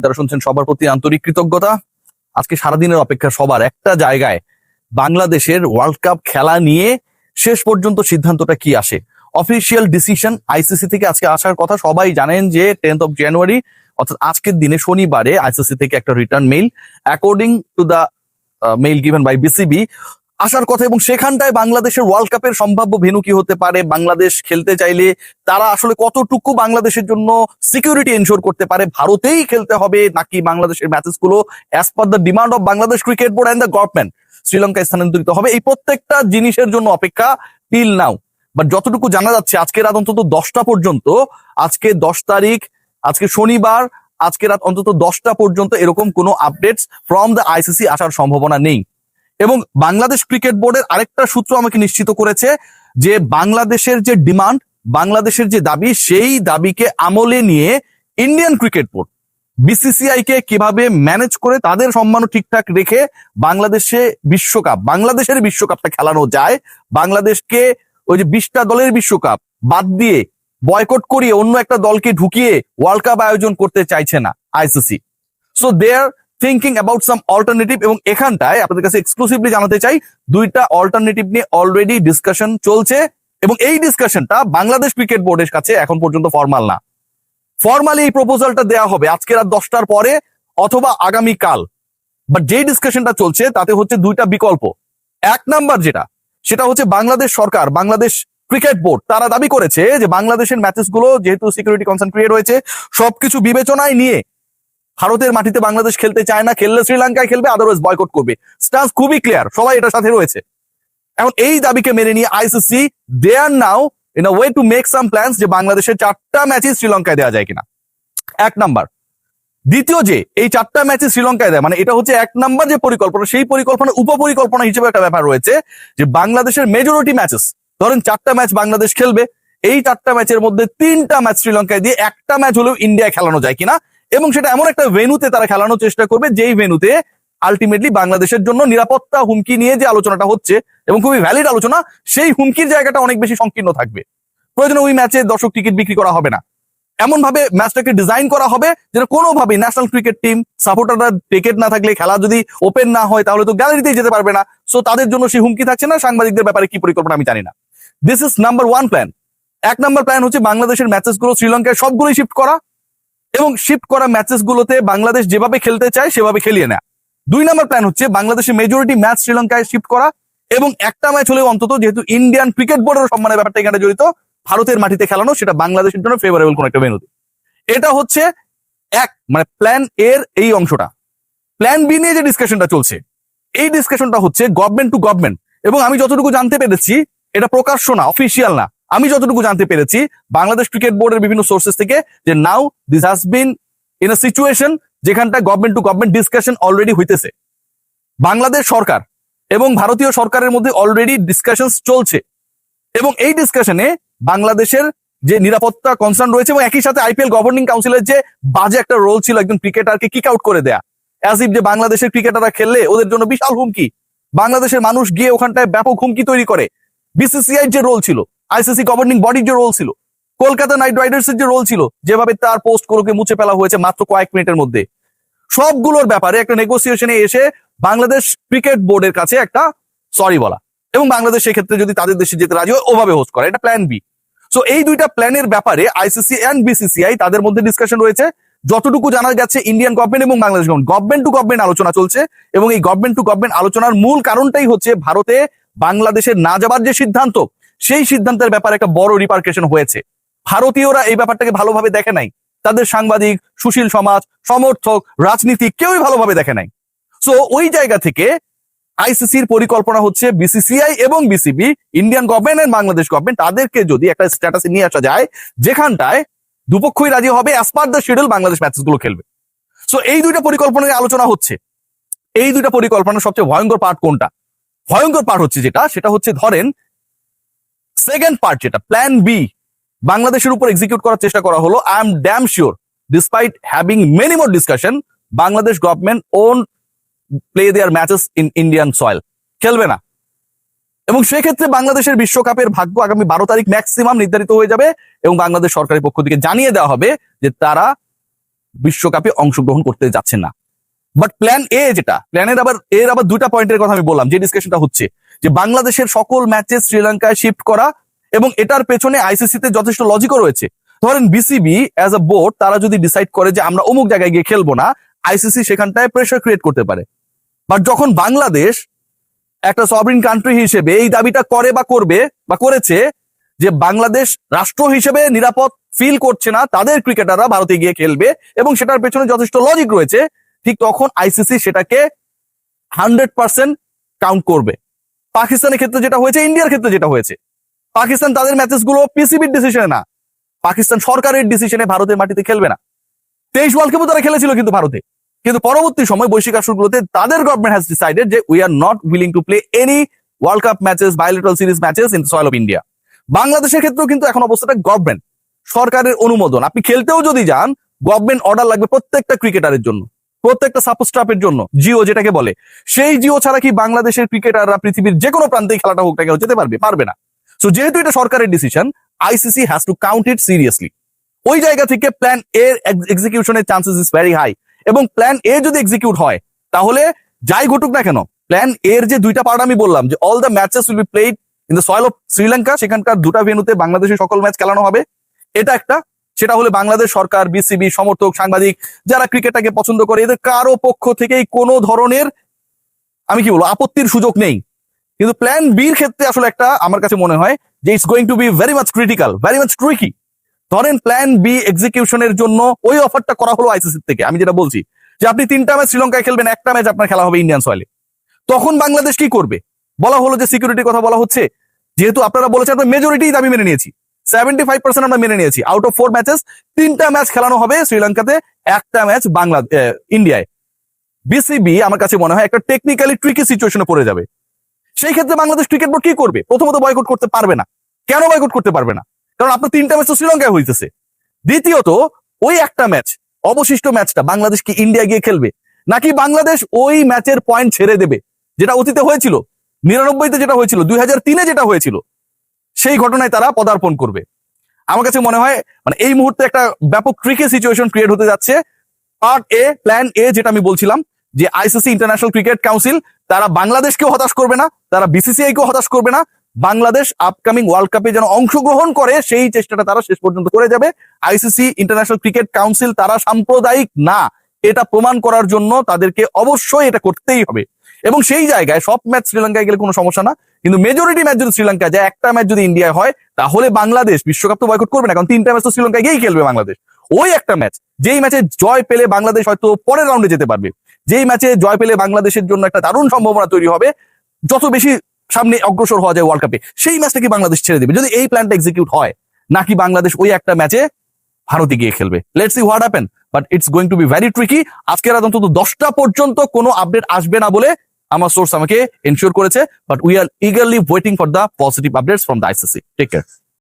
যারা শুনছেন সবার প্রতি আন্তরিক কৃতজ্ঞতা। আজকে সারাদিনের অপেক্ষা সবার একটা জায়গায় বাংলাদেশের ওয়ার্ল্ড কাপ খেলা নিয়ে শেষ পর্যন্ত সিদ্ধান্তটা কি আসে? অফিসিয়াল ডিসিশন আইসিসি থেকে আজকে আসার কথা সবাই জানেন যে টেন্থ অফ জানুয়ারি অর্থাৎ আজকের দিনে শনিবারে আইসিসি থেকে একটা return mail according to the mail given by BCB আসার কথা এবং সেখানটায় বাংলাদেশের ওয়ার্ল্ড কাপের সম্ভাব্য ভেনু কি হতে পারে, বাংলাদেশ খেলতে চাইলে তারা আসলে কতটুকু বাংলাদেশের জন্য সিকিউরিটি এনশোর করতে পারে, ভারতেই খেলতে হবে নাকি বাংলাদেশের ম্যাচেসগুলো as per the demand of Bangladesh cricket board and the government শ্রীলঙ্কায় স্থানান্তরিত হবে। এই প্রত্যেকটা জিনিসের জন্য অপেক্ষা টিল নাও বাট যতটুকু জানা যাচ্ছে আজকে রাত অন্তত দশটা পর্যন্ত, আজকে দশ তারিখ, আজকে শনিবার, আজকে রাত অন্তত দশটা পর্যন্ত এরকম কোনো আপডেটস ফ্রম দ্য আইসিসি আসার সম্ভাবনা নেই। এবং বাংলাদেশ ক্রিকেট বোর্ডের আরেকটা সূত্র আমাকে নিশ্চিত করেছে যে বাংলাদেশের যে ডিমান্ড, বাংলাদেশের যে দাবি, সেই দাবিকে আমলে নিয়ে ইন্ডিয়ান ক্রিকেট বোর্ড বিসিসিআই কে কীভাবে ম্যানেজ করে তাদের সম্মান ঠিকঠাক রেখে বাংলাদেশে বিশ্বকাপ, বাংলাদেশের বিশ্বকাপটা খেলানো যায়, বাংলাদেশকে ওই যে বিশটা দলের বিশ্বকাপ বাদ দিয়ে বয়কট করিয়ে অন্য একটা দলকে ঢুকিয়ে ওয়ার্ল্ড কাপ আয়োজন করতে চাইছে না ICC so they are thinking about some alternative এবং এখানটায় আপনাদের কাছে এক্সক্লুসিভলি জানাতে চাই, দুইটা অল্টারনেটিভ নিয়ে অলরেডি ডিসকাশন চলছে এবং এই ডিসকাশনটা বাংলাদেশ ক্রিকেট বোর্ডের কাছে এখন পর্যন্ত ফর্মাল না। ফর্মালি এই প্রপোজালটা দেওয়া হবে আজকে রাত দশটার পরে অথবা আগামী কাল বাট যে ডিসকাশনটা চলছে, তাতে হচ্ছে দুইটা বিকল্প। এক নাম্বার যেটা, সেটা হচ্ছে বাংলাদেশ সরকার, বাংলাদেশ ক্রিকেট বোর্ড তারা দাবি করেছে যে বাংলাদেশের ম্যাচেসগুলো যেহেতু সিকিউরিটি কনসার্ন ক্রিয়েট হয়েছে, সবকিছু বিবেচনায় নিয়ে ভারতের মাটিতে বাংলাদেশ খেলতে চায় না, খেললে শ্রীলঙ্কায় খেলবে আদারওয়াইজ বয়কট করবে। স্টান্স খুবই ক্লিয়ার সবাই এটার সাথে রয়েছে। এখন এই দাবিকে মেনে নিয়ে ICC they are now in a way to make some plans যে বাংলাদেশের চারটা ম্যাচই শ্রীলঙ্কায় দেওয়া যায় কিনা। এক নাম্বার। দ্বিতীয় যে, এই চারটা ম্যাচে শ্রীলঙ্কায় দেয় মানে এটা হচ্ছে এক নাম্বার যে পরিকল্পনা, সেই পরিকল্পনা, উপপরিকল্পনা হিসেবে একটা ব্যাপার রয়েছে যে বাংলাদেশের মেজরিটি ম্যাচেস ধরেন চারটা ম্যাচ বাংলাদেশ খেলবে, এই চারটা ম্যাচের মধ্যে তিনটা ম্যাচ শ্রীলঙ্কায় দিয়ে একটা ম্যাচ হলেও ইন্ডিয়ায় খেলানো যায় কিনা এবং সেটা এমন একটা ভেনুতে তারা খেলানোর চেষ্টা করবে, যেই ভেনুতে আলটিমেটলি বাংলাদেশের জন্য নিরাপত্তা হুমকি নিয়ে যে আলোচনাটা হচ্ছে এবং খুবই ভ্যালিড আলোচনা, সেই হুমকির জায়গাটা অনেক বেশি সংকীর্ণ থাকবে। প্রয়োজনে ওই ম্যাচে দর্শক টিকিট বিক্রি করা হবে না। এমন ভাবে ম্যাচটাকে ডিজাইন করা হবে যেন কোনোভাবে ন্যাশনাল ক্রিকেট টিম সাপোর্টাররা টিকিট না থাকলে খেলা যদি ওপেন না হয়, তাহলে তো গ্যালারিতেই যেতে পারবে না। সো তাদের জন্য সেই হুমকি থাকছে না, সাংবাদিকদের ব্যাপারে কি পরিকল্পনা আমি জানি না। This is number one plan এক নাম্বার প্ল্যান হচ্ছে বাংলাদেশের ম্যাচেসগুলো শ্রীলঙ্কায় সবগুলোই শিফট করা। এবং শিফট করা ম্যাচেস গুলোতে বাংলাদেশ যেভাবে খেলতে চায় সেভাবে খেলিয়ে নেয়। দুই নম্বর প্ল্যান হচ্ছে বাংলাদেশের মেজরিটি ম্যাচ শ্রীলঙ্কায় শিফট করা এবং একটা ম্যাচ হলেও অন্তত যেহেতু ইন্ডিয়ান ক্রিকেট বোর্ডের সম্মানের ব্যাপারটা এখানে জড়িত, ভারতের মাটিতে খেলানো সেটা বাংলাদেশের জন্য ফেভারেবল কোন একটা ভেনুতে এটা হচ্ছে এক মানে প্ল্যান এর এই অংশটা। প্ল্যান বি নিয়ে যে ডিসকাশনটা চলছে, এই ডিসকাশনটা হচ্ছে গভর্নমেন্ট টু গভর্নমেন্ট এবং আমি যতটুকু জানতে পেরেছি, এটা প্রকাশ্য না অফিসিয়াল না। আমি যতটুকু জানতে পেরেছি, বাংলাদেশ ক্রিকেট বোর্ডের বিভিন্ন সোর্সেস থেকে যে now this has been in situation যেখানটা government to government discussion already হইতেছে। বাংলাদেশ সরকার এবং ভারতীয় সরকারের মধ্যে অলরেডি ডিসকাশন চলছে। এবং এই ডিসকাশনে বাংলাদেশের যে নিরাপত্তা কনসার্ন রয়েছে এবং একই সাথে আইপিএল গভর্নিং কাউন্সিলের যে বাজে একটা রোল ছিল একজন ক্রিকেটারকে কিক আউট করে দেয়া। অ্যাজ ইফ যে বাংলাদেশের ক্রিকেটাররা খেললে ওদের জন্য বিশাল হুমকি। বাংলাদেশের মানুষ গিয়ে ওখানটায় ব্যাপক হুমকি তৈরি করে। বিসিসিআই যে রোল ছিল আইসিসি গভর্নিং বডির যে রোল ছিল, কলকাতা নাইট রাইডার্স এর যে রোল ছিল, যেভাবে তার পোস্ট গুলোকে মুছে ফেলা হয়েছে মাত্র কয়েক মিনিটের মধ্যে। সবগুলোর ব্যাপারে একটা নেগোসিয়েশনে এসে বাংলাদেশ ক্রিকেট বোর্ডের কাছে একটা সরি বলা। এবং বাংলাদেশ সেক্ষেত্রে যদি তাদের দেশে যেতে রাজি হয়, ওভাবে হোস্ট করে। এটা প্ল্যান বি সো এই দুইটা প্ল্যানের ব্যাপারে আইসিসি এন্ড বিসিসিআই তাদের মধ্যে ডিসকাশন রয়েছে। যতটুকু জানা গেছে ইন্ডিয়ান গভর্নমেন্ট এবং Bangladesh government government to government আলোচনা চলছে। এবং এই গভর্নমেন্ট টু গভর্নমেন্ট আলোচনার মূল কারণটাই হচ্ছে ভারতে বাংলাদেশের না যাবার যে সিদ্ধান্ত সেই সিদ্ধান্তের ব্যাপারে একটা বড় রিপার্কেশন হয়েছে। ভারতীয়রা এই ব্যাপারটাকে ভালোভাবে দেখে নাই। তাদের সাংবাদিক, সুশীল সমাজ, সমর্থক, রাজনীতি কেউই ভালোভাবে দেখে নাই। সো ওই জায়গা থেকে আইসিসির পরিকল্পনা হচ্ছে বিসিসিআই এবং BCB Indian government and Bangladesh government তাদেরকে যদি একটা স্ট্যাটাসে নিয়ে আসা যায়, যেখানটায় দুপক্ষই রাজি হবে as per the schedule Bangladesh ম্যাচেসগুলো খেলবে। সো এই দুইটা পরিকল্পনা আলোচনা হচ্ছে। এই দুইটা পরিকল্পনার সবচেয়ে ভয়ঙ্কর পার্ট কোনটা? ভয়ঙ্কর পার্ট হচ্ছে যেটা, সেটা হচ্ছে ধরেন সেকেন্ড পার্ট যেটা প্ল্যান বি বাংলাদেশের উপর এক্সিকিউট করার চেষ্টা করা হলো I am damn sure despite having many more discussion Bangladesh government own play their matches in Indian soil খেলবে না। এবং সেক্ষেত্রে বাংলাদেশের বিশ্বকাপের ভাগ্য আগামী বারো তারিখ ম্যাক্সিমাম নির্ধারিত হয়ে যাবে এবং বাংলাদেশ সরকারের পক্ষ থেকে জানিয়ে দেওয়া হবে যে তারা বিশ্বকাপে অংশগ্রহণ করতে যাচ্ছে না। বাট প্ল্যান এ যেটা প্ল্যানের আবার, এর আবার দুইটা পয়েন্টের কথা আমি বললাম, যে ডিসকাশনটা হচ্ছে। যে বাংলাদেশের সকল ম্যাচে শ্রীলঙ্কায় শিফট করা এবং এটার পেছনে আইসিসি তে যথেষ্ট লজিকও রয়েছে। ধরেন বিসিবি অ্যাজ আ বোর্ড তারা যদি ডিসাইড করে যে আমরা অমুক জায়গায় গিয়ে খেলব না আইসিসি সেখানটায় প্রেশার ক্রিয়েট করতে পারে। বাট যখন বাংলাদেশ একটা সভরিন কান্ট্রি হিসেবে এই দাবিটা করে বা করবে বা করেছে যে বাংলাদেশ রাষ্ট্র হিসেবে নিরাপদ ফিল করছে না, তাদের ক্রিকেটাররা ভারতে গিয়ে খেলবে এবং সেটার পেছনে যথেষ্ট লজিক রয়েছে, ঠিক তখন আইসিসি সেটাকে হান্ড্রেড পার্সেন্ট কাউন্ট করবে। পাকিস্তানের ক্ষেত্রে যেটা হয়েছে, ইন্ডিয়ার ক্ষেত্রে যেটা হয়েছে। পাকিস্তান তাদের ম্যাচেসগুলো পিসিবির ডিসিশনে না। পাকিস্তান সরকারের ডিসিশনে ভারতের মাটিতে খেলবে না। তেইশ ওয়ার্ল্ড কাপও তারা খেলেছিল কিন্তু ভারতে। কিন্তু পরবর্তী সময় বৈশ্বিক আসরগুলোতে তাদের গভর্নমেন্ট হ্যাজ ডিসাইডেড যে we are not willing to play any world cup matches bilateral series matches in soil of India বাংলাদেশের ক্ষেত্রেও কিন্তু এখন অবস্থাটা গভর্নমেন্ট সরকারের অনুমোদন। আপনি খেলতেও যদি যান গভর্নমেন্ট অর্ডার লাগবে প্রত্যেকটা ক্রিকেটারের জন্য। প্রত্যেকটা সাপোর্ট স্টাফের জন্য, জিও যেটাকে বলে। সেই জিও ছাড়া কি বাংলাদেশের ক্রিকেটাররা পৃথিবীর যে কোনো প্রান্তে খেলাটা হোক না যেতে পারবে? পারবে না। সো যেহেতু এটা সরকারের decision ICC has to count it seriously ওই জায়গা থেকে প্ল্যান এর এক্সিকিউশনের চান্সেস ইজ ভেরি হাই এবং প্ল্যান এ যদি এক্সিকিউট হয়, তাহলে যাই ঘটুক না কেন প্ল্যান এর যে দুইটা পার্ট আমি বললাম, যে all the matches will be played in the soil of Sri Lanka সেখানকার দুটা ভেনুতে বাংলাদেশের সকল ম্যাচ খেলানো হবে, এটা একটা সেটা হলে বাংলাদেশ সরকার, বিসিবি, সমর্থক, সাংবাদিক, যারা ক্রিকেটটাকে পছন্দ করে, এদের কারও পক্ষ থেকেই কোনো ধরনের, আমি কি বলব, আপত্তির সুযোগ নেই। কিন্তু প্ল্যান বির ক্ষেত্রে আসলে একটা আমার কাছে মনে হয় যে it's going to be very much critical very much tricky ধরেন প্ল্যান বি এক্সিকিউশনের জন্য ওই অফারটা করা হলো আইসিসি থেকে, আমি যেটা বলছি। যে আপনি তিনটা ম্যাচ শ্রীলঙ্কায় খেলবেন, একটা ম্যাচ আপনার খেলা হবে ইন্ডিয়ান সয়েলে তখন বাংলাদেশ কি করবে? বলা হলো যে সিকিউরিটির কথা বলা হচ্ছে। যেহেতু আপনারা বলেছেন, আমরা মেজরিটি দাবি মেনে নিয়েছি। সেভেন্টি ফাইভ পার্সেন্ট আমরা মেনে নিয়েছি। আউট অফ ফোর ম্যাচেস তিনটা ম্যাচ খেলানো হবে শ্রীলঙ্কাতে, একটা ম্যাচ ইন্ডিয়ায়। বিসিবি আমার কাছে মনে হয় একটা টেকনিক্যালি ট্রিকি সিচুয়েশনে পড়ে যাবে। সেই ক্ষেত্রে বাংলাদেশ ক্রিকেট বোর্ড কি করবে? প্রথমত বয়কট করতে পারবে না। কেন বয়কট করতে পারবে না? কারণ আপনার তিনটা ম্যাচ তো শ্রীলঙ্কায় হইতেছে। দ্বিতীয়ত, ওই একটা ম্যাচ অবশিষ্ট ম্যাচটা বাংলাদেশ কি ইন্ডিয়া গিয়ে খেলবে? নাকি বাংলাদেশ ওই ম্যাচের পয়েন্ট ছেড়ে দেবে? যেটা অতীতে হয়েছিল। নিরানব্বইতে যেটা হয়েছিল, দুই যেটা হয়েছিল সেই ঘটনায় তারা পদার্পণ করবে। আমার কাছে মনে হয় মানে এই মুহূর্তে একটা ব্যাপক ট্রিকে সিচুয়েশন ক্রিয়েট হতে যাচ্ছে। পার্ট এ প্ল্যান এ যেটা আমি বলছিলাম, যে আইসিসি ইন্টারন্যাশনাল ক্রিকেট কাউন্সিল তারা বাংলাদেশকেও হতাশ করবে না, তারা বিসিসিআই কেও হতাশ করবে না। বাংলাদেশ আপকামিং ওয়ার্ল্ড কাপে যেন অংশগ্রহণ করে, সেই চেষ্টাটা তারা শেষ পর্যন্ত করে যাবে। আইসিসি ইন্টারন্যাশনাল ক্রিকেট কাউন্সিল তারা সাম্প্রদায়িক না, এটা প্রমাণ করার জন্য তাদেরকে অবশ্যই এটা করতেই হবে। এবং সেই জায়গায় সব ম্যাচ শ্রীলঙ্কায় গেলে কোনো সমস্যা না। কিন্তু মেজরিটি ম্যাচ যদি শ্রীলঙ্কায় যায়, একটা ম্যাচ যদি ইন্ডিয়ায় হয়, তাহলে বাংলাদেশ বিশ্বকাপ তো বয়কট করবে না, কারণ তিনটা ম্যাচ তো শ্রীলঙ্কায় গিয়েই খেলবে বাংলাদেশ। ওই একটা ম্যাচ যেই ম্যাচে জয় পেলে বাংলাদেশ হয়তো পরের রাউন্ডে যেতে পারবে। যেই ম্যাচে জয় পেলে বাংলাদেশের জন্য একটা দারুণ সম্ভাবনা তৈরি হবে, যত বেশি সামনে অগ্রসর হওয়া যায় ওয়ার্ল্ড কাপে সেই ম্যাচটা কি বাংলাদেশ ছেড়ে দেবে। যদি এই প্ল্যানটা এক্সিকিউট হয়, নাকি বাংলাদেশ ওই একটা ম্যাচে ভারতে গিয়ে খেলবে। Let's see what happen but it's going to be very tricky আজকের অন্তত দশটা পর্যন্ত কোনো আপডেট আসবে না বলে আমার সোর্স আমাকে এনশিওর করেছে but we are eagerly waiting for the positive updates from the ICC take care